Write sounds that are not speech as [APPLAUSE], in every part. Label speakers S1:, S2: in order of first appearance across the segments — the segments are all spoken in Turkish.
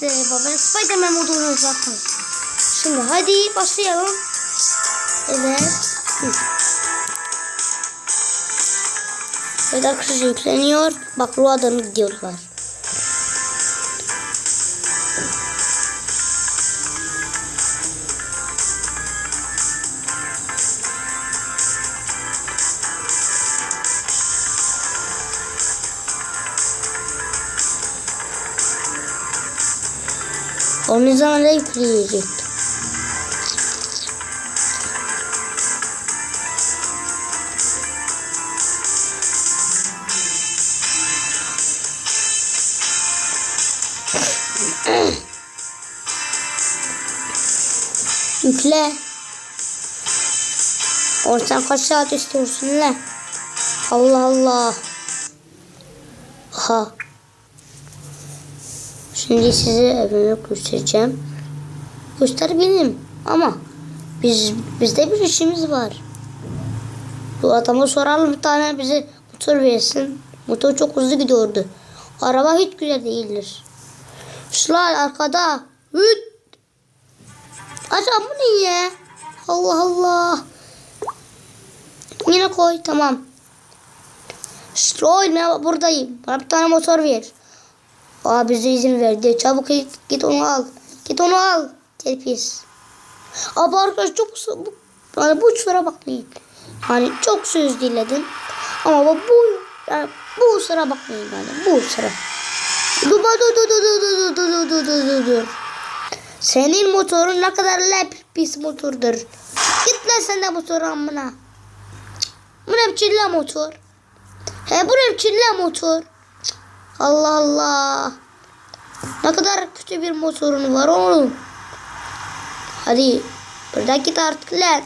S1: sizlere ben Spiderman modunu uzattım. Şimdi hadi başlayalım. Evet. Ve de yükleniyor. Bak bu adam gidiyorlar. Onun zaman da yükleyecek. Yükle. Ortadan kaç saat istiyorsun ne? Allah Allah. Aha. Şimdi size evimi göstereceğim. Gösterebilirim ama biz bizde bir işimiz var. Bu adama soralım bir tane bize motor versin. Motor çok hızlı gidiyordu. Araba hiç güzel değildir. Şular arkada. Hüt. Acaba bu ne ya? Allah Allah. Yine koy tamam. Stroll ben buradayım. Bana bir tane motor ver. Aa bize izin verdi. Çabuk git, onu al. Git onu al. Terpis. Abi arkadaş çok bu, yani bu sıra bakmayın. Hani çok söz diledim. Ama bu, bu yani bu sıra bakmayın yani bu sıra. Dur dur dur dur dur dur dur dur dur dur dur. Senin motorun ne kadar lep pis motordur. Git lan sen de motor amına. Bu ne biçim motor? He bu ne biçim motor? Allah Allah. Ne kadar kötü bir motorun var oğlum. Hadi. Burada git artık lan.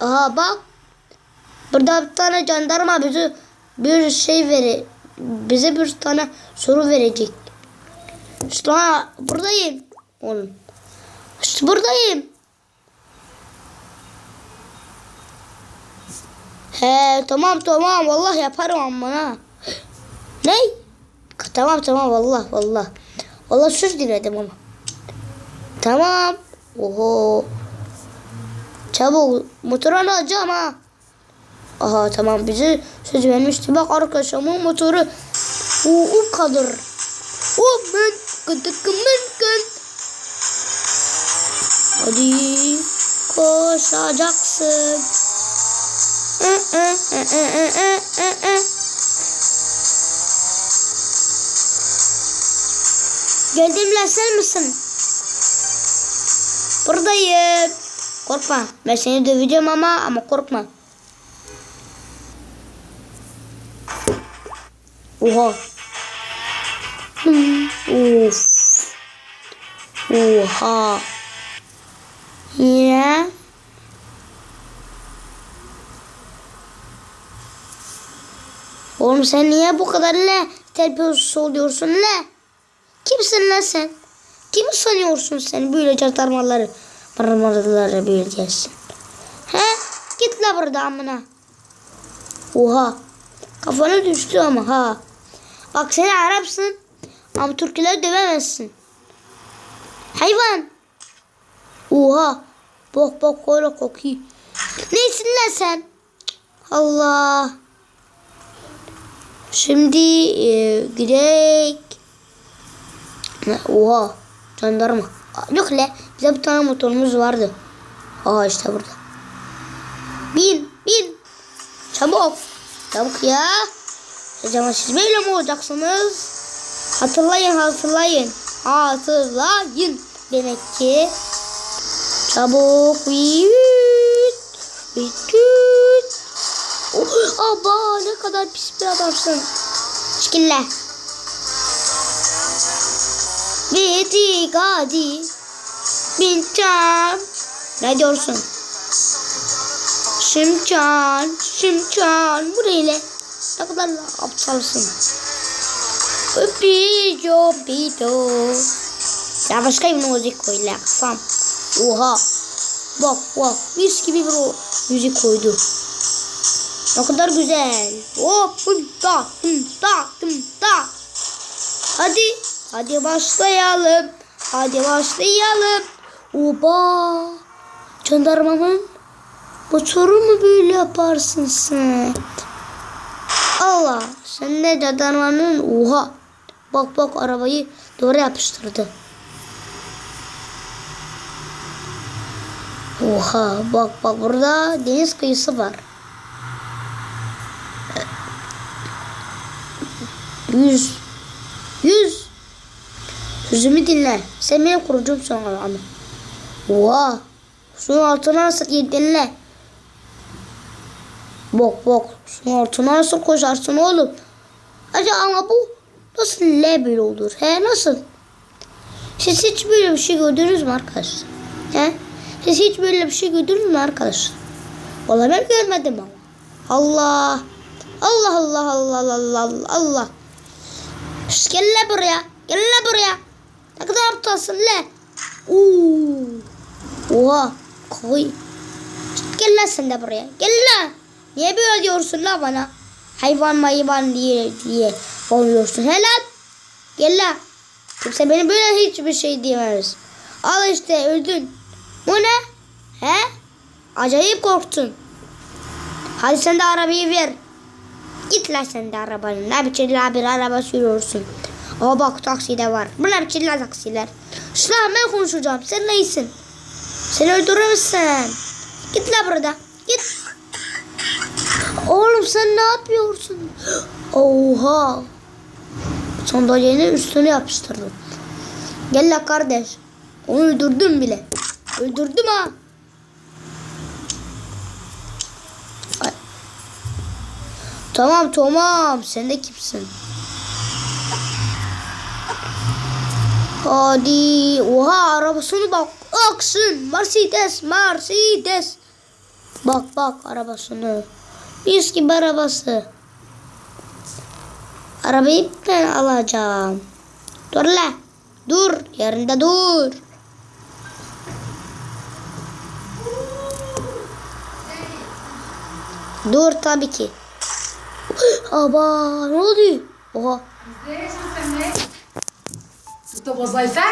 S1: Aha bak. Burada bir tane jandarma bize bir şey verir. Bize bir tane soru verecek. İşte ha, buradayım. Oğlum. İşte buradayım. He tamam tamam vallahi yaparım ama ha. Ne? Tamam tamam vallah vallah. Valla söz diledim ama. Tamam. Oho. Çabuk motor alacağım ha. Aha tamam bize söz vermişti. Bak arkadaşımın motoru uğur kalır. Uğur gıdıkımın gın. Hadi koşacaksın. Ee, e, e, e, e, e, e. Geldim sen misin? Buradayım. Korkma. Ben seni döveceğim ama ama korkma. Oha. Of. Oha. Yine. Oğlum sen niye bu kadar ne terbiyesiz oluyorsun ne? Kimsin lan sen? Kimi sanıyorsun sen böyle jandarmaları, marmaraları böyle gelsin? He? Git la burada amına. Oha. Kafana düştü ama ha. Bak sen Arapsın. Ama Türkleri dövemezsin. Hayvan. Oha. Bak bak öyle kokuyor. Neysin lan sen? Allah. Şimdi e, gidelim. Oha. Jandarma. Yok le. Bize bir tane motorumuz vardı. Aa işte burada. Bin. Bin. Çabuk. Çabuk ya. Acaba siz böyle mi olacaksınız? Hatırlayın hatırlayın. Hatırlayın. Demek ki. Çabuk. Vüt. Vüt. Oh, aba ne kadar pis bir adamsın. Şikille. Vedi gadi. Bincan. Ne diyorsun? Şimcan. Şimcan. Bu neyle? Ne kadar aptalsın. Öpiyo bido. Ya başka bir müzik koy laksam. Oha. Bak bak. Mis gibi bir o müzik koydu. Ne kadar güzel. Hop da da da. Hadi. Hadi başlayalım. Hadi başlayalım. Oba. Jandarmanın motoru mu böyle yaparsın sen? Allah. Sen de jandarmanın oha. Bak bak arabayı duvara yapıştırdı. Oha bak bak burada deniz kıyısı var. 100 Sözümü dinle. Sen benim kurucumsun ama. Oha. Suyun altına nasıl dinle. Bak bak. Suyun altına nasıl koşarsın oğlum. Acaba ama bu nasıl level olur? He nasıl? Siz hiç böyle bir şey gördünüz mü arkadaşlar? He? Siz hiç böyle bir şey gördünüz mü arkadaşlar? Valla ben görmedim ama. Allah. Allah Allah Allah Allah Allah Allah. Gel buraya. Gel buraya. Ne kadar aptalsın le. Oo. Oha. Koy. Gel la sen de buraya. Gel la. Niye böyle diyorsun la bana? Hayvan mayvan diye diye oluyorsun. He lan. Gel la. Kimse benim böyle hiçbir şey diyemez. Al işte öldün. Bu ne? He? Acayip korktun. Hadi sen de arabayı ver. Git lan sen de arabanın. Ne biçim bir araba sürüyorsun. Aa bak taksi de var. Bu ne biçim la taksiler. Şuna ben konuşacağım. Sen neysin? Seni öldürürüm Git la burada. Git. Oğlum sen ne yapıyorsun? Oha. Sandalyenin üstüne yapıştırdım. Gel la kardeş. Onu öldürdüm bile. Öldürdüm ha. Tamam tamam. Sen de kimsin? Hadi. Oha arabasını bak. Aksın. Mercedes. Mercedes. Bak bak arabasını. Mis gibi arabası. Arabayı ben alacağım. Dur la. Dur. Yerinde dur. Dur tabii ki. [GASPS] Aba ne oldu? Oha.
S2: Хто возлайфе?